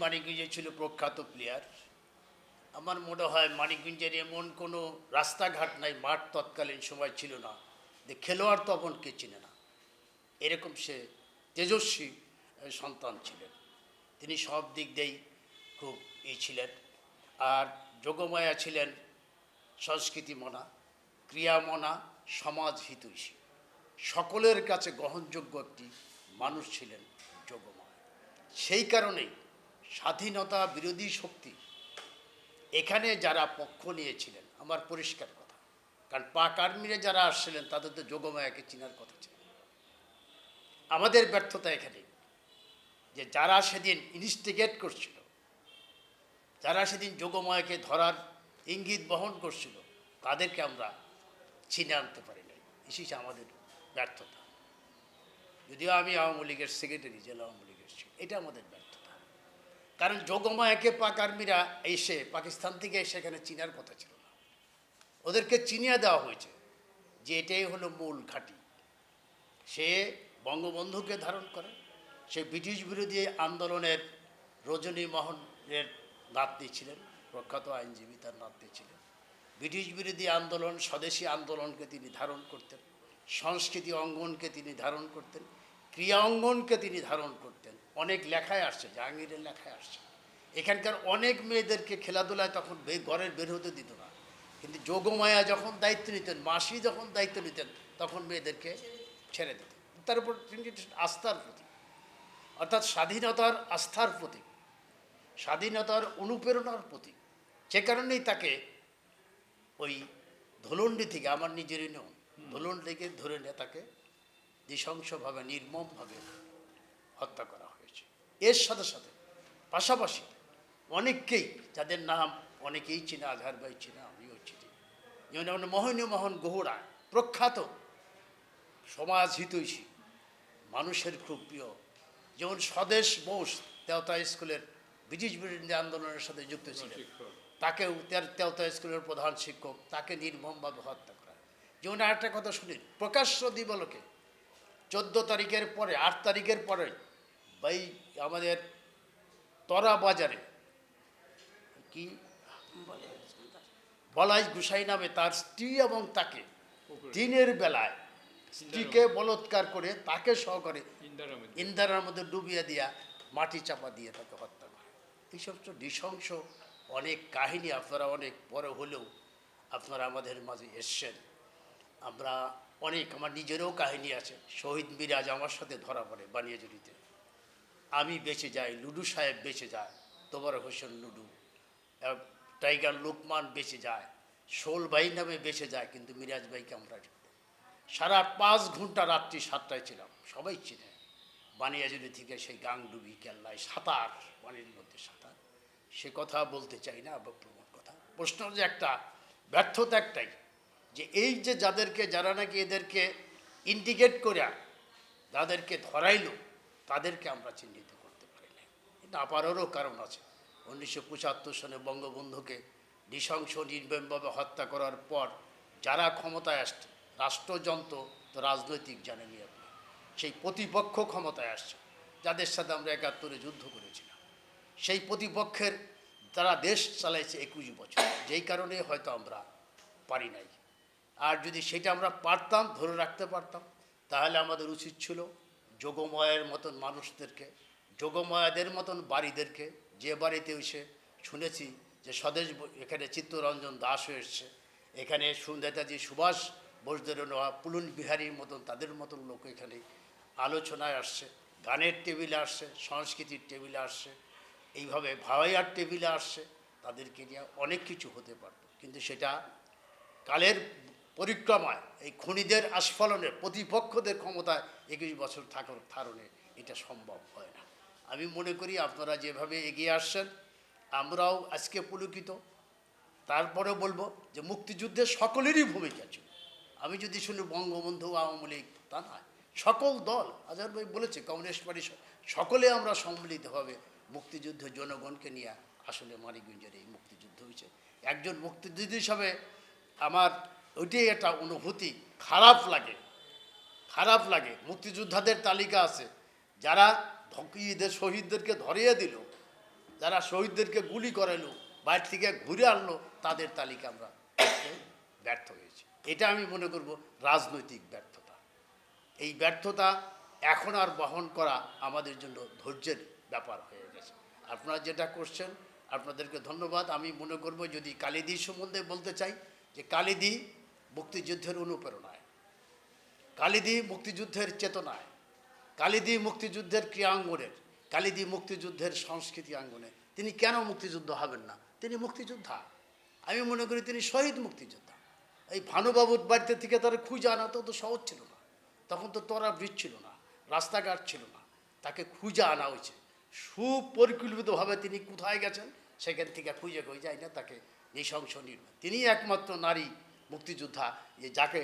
মানিকগঞ্জে ছিল প্রখ্যাত প্লেয়ার আমার মনে হয় মানিকগঞ্জের এমন কোনো রাস্তাঘাট নাই, মাঠ তৎকালীন সময় ছিল না। যে খেলোয়াড় তখন কে চিনে না। এরকম সে তেজস্বী সন্তান ছিলেন। তিনি সব দিক দিয়েই খুব ই ছিলেন। আর যোগমায়া ছিলেন সংস্কৃতি মনা ক্রিয়ামনা সমাজ হিতৈষী সকলের কাছে গ্রহণযোগ্য একটি মানুষ ছিলেন যোগমায়া। সেই কারণেই স্বাধীনতা বিরোধী শক্তি। এখানে যারা পক্ষ নিয়েছিলেন, আমার পরিষ্কার কথা। কারণ পাক আর্মিরা যারা আসছিলেন, তাদের তো যোগমায়াকে চিনার কথা ছিল। আমাদের ব্যর্থতা এখানে, যে যারা সেদিন ইনস্টিগেট করছিল, যারা সেদিন যোগময়কে ধরার ইঙ্গিত বহন করছিল, তাদেরকে আমরা চিনে আনতে পারি নাই। এসেছে আমাদের ব্যর্থতা। যদিও আমি আওয়ামী লীগের সেক্রেটারি জেলা আওয়ামী লীগের এটা আমাদের ব্যর্থতা। কারণ যোগমায়াকে পাক আর্মিরা এসে পাকিস্তান থেকে এসে এখানে চিনার কথা ছিল না। ওদেরকে চিনিয়ে দেওয়া হয়েছে যে এটাই হলো মূল ঘাঁটি। সে বঙ্গবন্ধুকে ধারণ করে, সে ব্রিটিশ বিরোধী আন্দোলনের রজনী মোহনের নাতনি ছিলেন, প্রখ্যাত আইনজীবী তার নাতনি ছিলেন। ব্রিটিশ বিরোধী আন্দোলন, স্বদেশী আন্দোলনকে তিনি ধারণ করতেন, সংস্কৃতি অঙ্গনকে তিনি ধারণ করতেন। ক্রিয়া অঙ্গনকে তিনি ধারণ করতেন। অনেক লেখায় আসছে, জাহাঙ্গীরের লেখায় আসছে। এখানকার অনেক মেয়েদেরকে খেলাধুলায় তখন ঘরের বের হতে দিত না। কিন্তু যোগমায়া যখন দায়িত্ব নিতেন, মাসি যখন দায়িত্ব নিতেন, তখন মেয়েদেরকে ছেড়ে দিতেন। তার উপর তিনি আস্থার প্রতীক। অর্থাৎ স্বাধীনতার আস্থার প্রতীক। স্বাধীনতার অনুপ্রেরণার প্রতীক। সে কারণেই তাকে ওই ধুলন্ডি থেকে, আমার নিজেরই নেও ধুলন্ডি থেকে ধরে নিয়ে তাকে নৃশংসভাবে নির্মমভাবে হত্যা করা হয়েছে। এর সাথে সাথে পাশাপাশি অনেককেই যাদের নাম অনেকেই চিনে আধার ভাই চিনে আমিও চিনি। যেমন যেমন মোহনী মোহন গোহরা প্রখ্যাত সমাজ হিতৈষী মানুষের খুব প্রিয়। যেমন স্বদেশ বোস তেওতা স্কুলের ব্রিটিশ বিরোধী আন্দোলনের সাথে যুক্ত ছিলেন। তাকেও তেওতা স্কুলের প্রধান শিক্ষক তাকে নির্মমভাবে হত্যা করা। যেমন আরেকটা কথা শুনি প্রকাশ্য দিবলকে চোদ্দ তারিখের পরে আট তারিখের পরে বাই আমাদের তরা বাজারে কি? বলাই গুসাই নামে তার স্ত্রী এবং তাকে দিনের বেলায় স্ত্রীকে বলৎকার করে তাকে সহকারে ইন্দারার মধ্যে ডুবিয়ে দিয়া মাটি চাপা দিয়ে তাকে হত্যা করে। এইসব তো নৃশংস অনেক কাহিনী আপনারা অনেক পরে হলেও আপনারা আমাদের মাঝে এসছেন। আমরা অনেক, আমার নিজেরও কাহিনী আছে। শহীদ মিরাজ আমার সাথে ধরা পড়ে বানিয়াজুরিতে আমি বেঁচে যাই, লুডু সাহেব বেঁচে যায় তোবার হোসেন লুডু। টাইগার লোকমান বেঁচে যায়, শোল ভাই নামে বেঁচে যায়, কিন্তু মিরাজ ভাইকে আমরা সারা পাঁচ ঘণ্টা রাত্রি সাতটায় ছিলাম, সবাই চিনে। বানিয়াজুরি থেকে সেই গাংডুবি, কেল্লায় সাঁতার পানির মধ্যে সাঁতার। সে কথা বলতে চাই না বা প্রমোট কথা। প্রশ্ন যে একটা, ব্যর্থতা একটাই। যে এই যে যাদেরকে, যারা নাকি এদেরকে ইন্ডিকেট করে যাদেরকে ধরাইলো, তাদেরকে আমরা চিহ্নিত করতে পারি না না পারারও কারণ আছে। উনিশশো পঁচাত্তর সনে বঙ্গবন্ধুকে নৃশংস নির্মমভাবে হত্যা করার পর যারা ক্ষমতায় আসছে, রাষ্ট্রযন্ত্র তো রাজনৈতিক জানেনি আপনি সেই প্রতিপক্ষ ক্ষমতায় আসছে, যাদের সাথে আমরা একাত্তরে যুদ্ধ করেছিলাম। সেই প্রতিপক্ষের তারা দেশ চালাইছে একুশ বছর। যেই কারণে হয়তো আমরা পারি নাই। আর যদি সেটা আমরা পারতাম, ধরে রাখতে পারতাম, তাহলে আমাদের উচিত ছিল যোগময়ের মতন মানুষদেরকে, যোগময়াদের মতন বাড়িদেরকে, যে বাড়িতে এসে শুনেছি যে স্বদেশ এখানে চিত্তরঞ্জন দাস এসছে। এখানে সুনেতাজি সুভাষ বোসদের পুলন বিহারীর মতন তাদের মতন লোক এখানে আলোচনায় আসছে, গানের টেবিলে আসছে, সংস্কৃতির টেবিলে আসছে, এইভাবে ভাওয়াইয়ার টেবিলে আসছে, তাদেরকে নিয়ে অনেক কিছু হতে পারত। কিন্তু সেটা কালের পরিক্রমায়, এই খনিদের আস্ফলনে প্রতিপক্ষদের ক্ষমতায় একুশ বছর থাকার কারণে এটা সম্ভব হয় না। আমি মনে করি আপনারা যেভাবে এগিয়ে আসছেন, আমরাও আজকে পুলকিত। তারপরে বলব যে মুক্তিযুদ্ধে সকলেরই ভূমিকা ছিল। আমি যদি শুনি বঙ্গবন্ধু, আওয়ামী লীগ, তা নয়। সকল দল আজার ভাই বলেছে কমিউনিস্ট পার্টি সকলে আমরা সম্মিলিতভাবে মুক্তিযুদ্ধ জনগণকে নিয়ে আসলে মানিকগঞ্জের এই মুক্তিযুদ্ধ হয়েছে। একজন মুক্তিযুদ্ধ হিসাবে আমার ওইটাই একটা অনুভূতি। খারাপ লাগে। খারাপ লাগে। মুক্তিযোদ্ধাদের তালিকা আছে। যারা ধকিয়েদের শহীদদেরকে ধরিয়ে দিল, যারা শহীদদেরকে গুলি করালো, বাইরে থেকে ঘুরে আনলো, তাদের তালিকা আমরা ব্যর্থ হয়েছি। এটা আমি মনে করব রাজনৈতিক ব্যর্থতা। এই ব্যর্থতা এখন আর বহন করা আমাদের জন্য ধৈর্যের ব্যাপার হয়ে গেছে। আপনারা যেটা করছেন, আপনাদেরকে ধন্যবাদ। আমি মনে করব যদি কালিদি সম্বন্ধে বলতে চাই, যে কালিদি মুক্তিযুদ্ধের অনুপ্রেরণায়। কালিদি মুক্তিযুদ্ধের চেতনায়, কালিদি মুক্তিযুদ্ধের ক্রিয়াঙ্গনের, কালিদি মুক্তিযুদ্ধের সংস্কৃতি আঙ্গনে তিনি কেন মুক্তিযুদ্ধ হবেন না? তিনি মুক্তিযোদ্ধা। আমি মনে করি তিনি শহীদ মুক্তিযোদ্ধা। এই ভানুবাবুর বাড়িতে থেকে তার খুঁজে আনা তো সহজ ছিল না। তখন তো তোরা ব্রিজ ছিল না, রাস্তাঘাট ছিল না। তাকে খুঁজে আনা হয়েছে। সুপরিকল্পিতভাবে তিনি কোথায় গেছেন, সেখান থেকে খুঁজে খুঁজে যায় না তাকে নৃশংস নির্মাণ তিনি একমাত্র নারী মুক্তিযোদ্ধা যে যাকে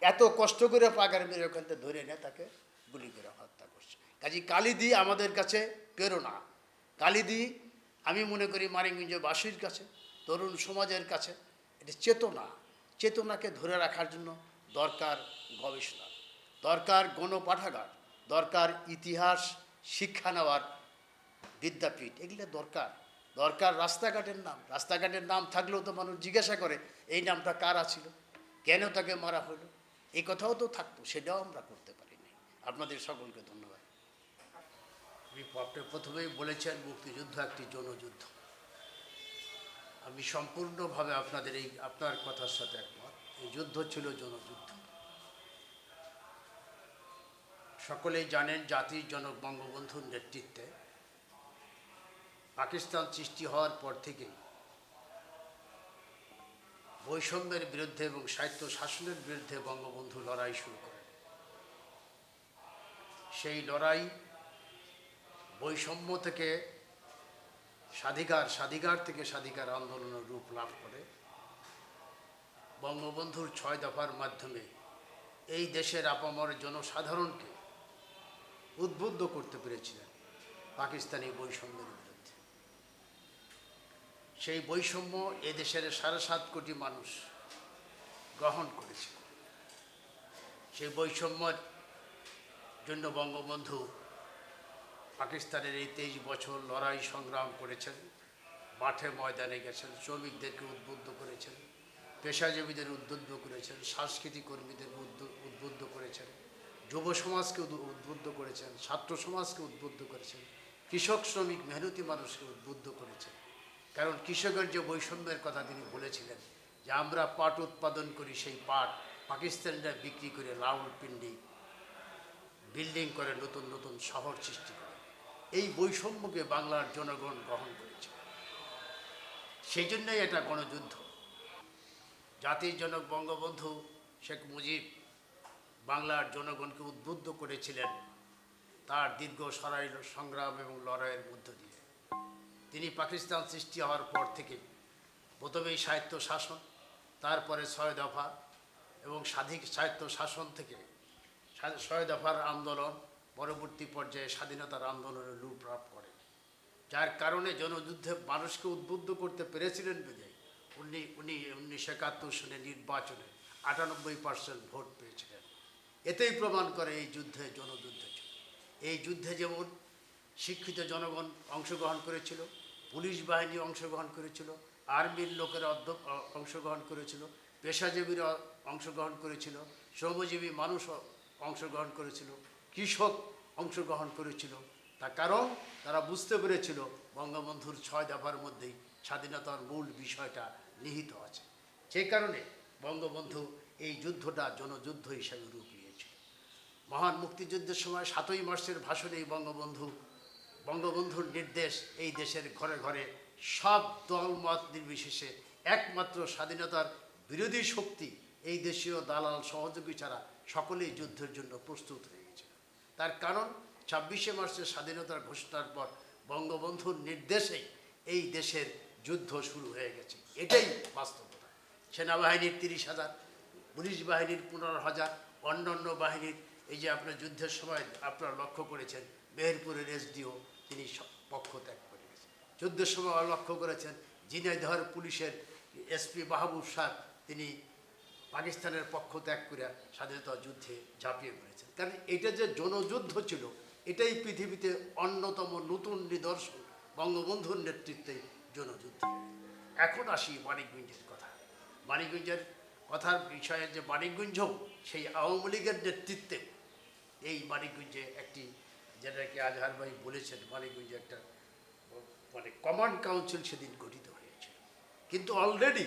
এত কষ্ট করে পাগার মেরে ওখান থেকে ধরে এনে তাকে গুলি করে হত্যা করছে। কাজী কালিদি আমাদের কাছে প্রেরণা। কালিদি, আমি মনে করি মারিগঞ্জবাসীর কাছে, তরুণ সমাজের কাছে এটা চেতনা। চেতনাকে ধরে রাখার জন্য দরকার গবেষণা, দরকার গণপাঠাগার, দরকার ইতিহাস, শিক্ষা নেওয়ার বিদ্যাপীঠ, এগুলো দরকার। দরকার রাস্তাঘাটের নাম। রাস্তাঘাটের নাম থাকলেও তো মানুষ জিজ্ঞাসা করে, এই নামটা কারা ছিল কেন তাকে মারা হলো? এই কথাও তো থাকতো, সেটাও আমরা করতে পারিনি আপনাদের সকলকে ধন্যবাদ। আপনি প্রথমেই বলেছেন, মুক্তিযুদ্ধ একটি জনযুদ্ধ। আমি সম্পূর্ণভাবে আপনাদের এই, আপনার কথার সাথে একমত। এই যুদ্ধ ছিল জনযুদ্ধ। সকলেই জানেন জাতির জনক বঙ্গবন্ধুর নেতৃত্বে পাকিস্তান সৃষ্টি হওয়ার পর থেকে বৈষম্যের বিরুদ্ধে এবং সাহিত্য শাসনের বিরুদ্ধে বঙ্গবন্ধু লড়াই শুরু করেন সেই লড়াই বৈষম্য থেকে স্বাধিকার স্বাধিকার থেকে স্বাধিকার আন্দোলনের রূপ লাভ করে। বঙ্গবন্ধুর ছয় দফার মাধ্যমে এই দেশের আপামর জনসাধারণকে উদ্বুদ্ধ করতে পেরেছিলেন পাকিস্তানি বৈষম্যের সেই বৈষম্য এদেশের সাড়ে সাত কোটি মানুষ গ্রহণ করেছিল সেই বৈষম্যের জন্য বঙ্গবন্ধু পাকিস্তানের এই তেইশ বছর লড়াই সংগ্রাম করেছেন, মাঠে ময়দানে গেছেন, শ্রমিকদেরকে উদ্বুদ্ধ করেছেন, পেশাজীবীদের উদ্বুদ্ধ করেছেন, সাংস্কৃতিক কর্মীদের উদ্বুদ্ধ করেছেন, যুব সমাজকে উদ্বুদ্ধ করেছেন, ছাত্র সমাজকে উদ্বুদ্ধ করেছেন, কৃষক, শ্রমিক, মেহনতি মানুষকে উদ্বুদ্ধ করেছেন। কারণ কৃষকের যে বৈষম্যের কথা তিনি বলেছিলেন, যে আমরা পাট উৎপাদন করি সেই পাট পাকিস্তানিরা বিক্রি করে লাউল পিন্ডি বিল্ডিং করে নতুন নতুন শহর সৃষ্টি করে। এই বৈষম্যকে বাংলার জনগণ গ্রহণ করেছে। সেই জন্যই এটা গণযুদ্ধ। জাতির জনক বঙ্গবন্ধু শেখ মুজিব বাংলার জনগণকে উদ্বুদ্ধ করেছিলেন তার দীর্ঘ সরাইল সংগ্রাম এবং লড়াইয়ের মধ্য দিয়ে। তিনি পাকিস্তান সৃষ্টি হওয়ার পর থেকে প্রথমেই সাহিত্য শাসন, তারপরে ছয় দফা এবং স্বাধিক সাহিত্য শাসন থেকে ছয় দফার আন্দোলন পরবর্তী পর্যায়ে স্বাধীনতার আন্দোলনের রূপ লাভ করে। যার কারণে জনযুদ্ধে মানুষকে উদ্বুদ্ধ করতে পেরেছিলেন বিজয় উনি উনি উনিশশো একাত্তর সালে নির্বাচনে আটানব্বই পার্সেন্ট ভোট পেয়েছিলেন। এতেই প্রমাণ করে এই যুদ্ধে জনযুদ্ধ এই যুদ্ধে যেমন শিক্ষিত জনগণ অংশগ্রহণ করেছিল পুলিশ বাহিনী অংশগ্রহণ করেছিল, আর্মির লোকেরা অংশগ্রহণ করেছিল, পেশাজীবীরা অংশগ্রহণ করেছিল, শ্রমজীবী মানুষ অংশগ্রহণ করেছিল, কৃষক অংশগ্রহণ করেছিল। তার কারণ, তারা বুঝতে পেরেছিল বঙ্গবন্ধুর ছয় দফার মধ্যেই স্বাধীনতার মূল বিষয়টা নিহিত আছে। সেই কারণে বঙ্গবন্ধু এই যুদ্ধটা জনযুদ্ধ হিসাবে রূপ নিয়েছিল। মহান মুক্তিযুদ্ধের সময় সাতই মার্চের ভাষণেই বঙ্গবন্ধু বঙ্গবন্ধুর নির্দেশ এই দেশের ঘরে ঘরে সব দলমত নির্বিশেষে একমাত্র স্বাধীনতার বিরোধী শক্তি এই দেশীয় দালাল সহযোগী ছাড়া সকলেই যুদ্ধের জন্য প্রস্তুত হয়ে গেছিল তার কারণ, ছাব্বিশে মার্চের স্বাধীনতার ঘোষণার পর বঙ্গবন্ধুর নির্দেশেই এই দেশের যুদ্ধ শুরু হয়ে গেছে। এটাই বাস্তবতা। সেনাবাহিনীর তিরিশ হাজার, পুলিশ বাহিনীর পনেরো হাজার, অন্যান্য বাহিনীর এই যে আপনার যুদ্ধের সময় আপনারা লক্ষ্য করেছেন, মেহেরপুরের এসডিও তিনি পক্ষ ত্যাগ করে গেছেন। যুদ্ধের সময় লক্ষ্য করেছেন, ঝিনাইদহর পুলিশের এসপি মাহবুব শাহ তিনি পাকিস্তানের পক্ষ ত্যাগ করে স্বাধীনতা যুদ্ধে ঝাঁপিয়ে পড়েছেন। কারণ এটা যে জনযুদ্ধ ছিল, এটাই পৃথিবীতে অন্যতম নতুন নিদর্শন, বঙ্গবন্ধুর নেতৃত্বে জনযুদ্ধ। এখন আসি মানিকগঞ্জের কথা। মানিকগঞ্জের কথার বিষয়ে যে মানিকগঞ্জ সেই আওয়ামী লীগের নেতৃত্বে এই মানিকগঞ্জে একটি যেটাকে আজহার ভাই বলেছেন, মানিকগঞ্জে একটা মানে কমান্ড কাউন্সিল সেদিন গঠিত হয়েছে। কিন্তু অলরেডি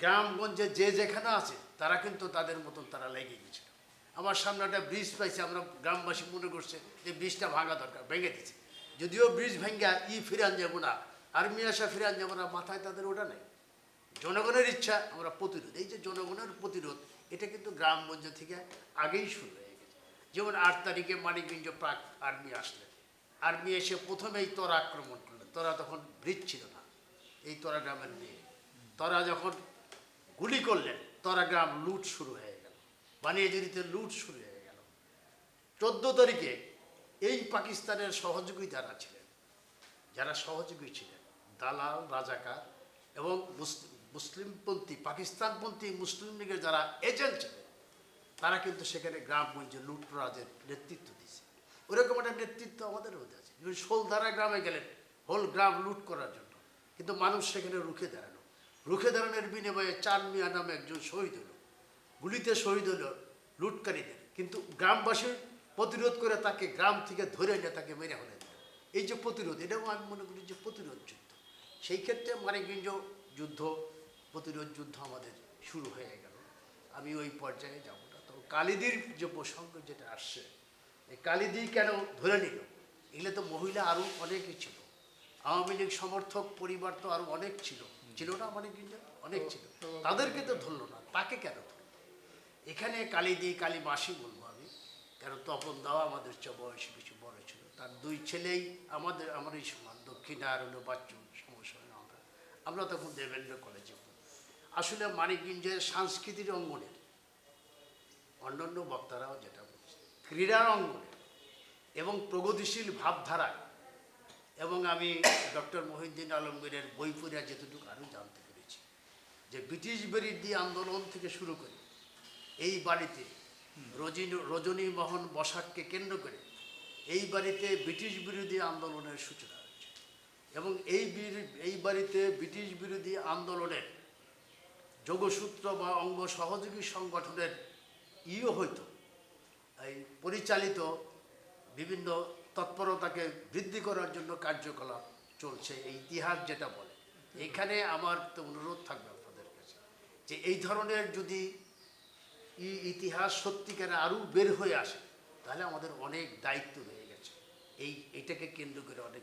গ্রামগঞ্জে যে যেখানে আছে, তারা কিন্তু তাদের মতন তারা লেগে গেছিল। আমার সামনে একটা ব্রিজ পাইছে, আমরা গ্রামবাসী মনে করছে যে ব্রিজটা ভাঙা দরকার, ভেঙে দিচ্ছে যদিও ব্রিজ ভেঙ্গা ই ফিরান যাব না আর্মি আসা ফিরান যাব না, মাথায় তাদের ওটা নেই। জনগণের ইচ্ছা, আমরা প্রতিরোধ। এই যে জনগণের প্রতিরোধ, এটা কিন্তু গ্রামগঞ্জ থেকে আগেই শুরু যেমন আট তারিখে মানিকগঞ্জ প্রাক আর্মি আসলেন আর্মি এসে প্রথমেই তোরা আক্রমণ করলেন তোরা তখন ব্রিজ ছিল না। এই তোরা গ্রামের মেয়ে। তোরা যখন গুলি করলেন, তোরা গ্রাম লুট শুরু হয়ে গেল। বানিয়াজুরিতে লুট শুরু হয়ে গেল। চোদ্দ তারিখে এই পাকিস্তানের সহযোগী যারা ছিলেন, যারা সহযোগী ছিলেন, দালাল, রাজাকার এবং মুসলিম, মুসলিমপন্থী, পাকিস্তানপন্থী, মুসলিম লীগের যারা এজেন্ট ছিলেন তারা কিন্তু সেখানে গ্রাম গ্রামগঞ্জে লুটরাজের নেতৃত্ব দিয়েছে। ওরকম একটা নেতৃত্ব আমাদের মধ্যে আছে। শোলধারা গ্রামে গেলেন, হোল গ্রাম লুট করার জন্য। কিন্তু মানুষ সেখানে রুখে দাঁড়ানো রুখে দাঁড়ানোর বিনিময়ে চান মিয়া নামে একজন শহীদ হলো। গুলিতে শহীদ হলো লুটকারীদের। কিন্তু গ্রামবাসী প্রতিরোধ করে তাকে গ্রাম থেকে ধরে এনে তাকে মেরে হলে দিল। এই যে প্রতিরোধ, এটাও আমি মনে করি যে প্রতিরোধ যুদ্ধ। সেই ক্ষেত্রে মানিকগঞ্জ যুদ্ধ, প্রতিরোধ যুদ্ধ আমাদের শুরু হয়ে গেল। আমি ওই পর্যায়ে যাব। কালিদির যে প্রসঙ্গ যেটা আসছে, এই কালিদি কেন ধরে নিল? এগুলো তো মহিলা আরও অনেকই ছিল। আওয়ামী লীগ সমর্থক পরিবার তো আরও অনেক ছিল। ছিল না মানিকগঞ্জ অনেক ছিল। তাদেরকে তো ধরলো না, তাকে কেন ধরলো? এখানে কালিদি কালী মাসি বলব আমি কারণ তপন দাও আমাদের চেয়ে বয়সে কিছু বড় ছিল। তার দুই ছেলেই আমাদের আমারই সমান দক্ষিণা আর সমস্যা আমরা। আমরা তখন দেবেন্দ্র কলেজে। আসলে মানিকগঞ্জের সাংস্কৃতিক অঙ্গনের অন্যান্য বক্তারাও যেটা বলছে। ক্রীড়ার অঙ্গনে এবং প্রগতিশীল ভাবধারায়। এবং আমি ডক্টর মহিউদ্দিন আলমগীরের বই পড়িয়া যেতটুকু আরও জানতে পেরেছি, যে ব্রিটিশ বিরোধী আন্দোলন থেকে শুরু করে এই বাড়িতে রজিনী রজনী মোহন বসাককে কেন্দ্র করে এই বাড়িতে ব্রিটিশ বিরোধী আন্দোলনের সূচনা হয়েছে। এবং এই এই বাড়িতে ব্রিটিশ বিরোধী আন্দোলনের যোগসূত্র বা অঙ্গ সহযোগী সংগঠনের ইও হইতো। এই পরিচালিত বিভিন্ন তৎপরতাকে বৃদ্ধি করার জন্য কার্যকলাপ চলছে এই ইতিহাস যেটা বলে। এখানে আমার তো অনুরোধ থাকবে আপনাদের কাছে যে এই ধরনের যদি ইতিহাস সত্যিকারে আরও বের হয়ে আসে, তাহলে আমাদের অনেক দায়িত্ব রয়ে গেছে। এই, এটাকে কেন্দ্র করে অনেক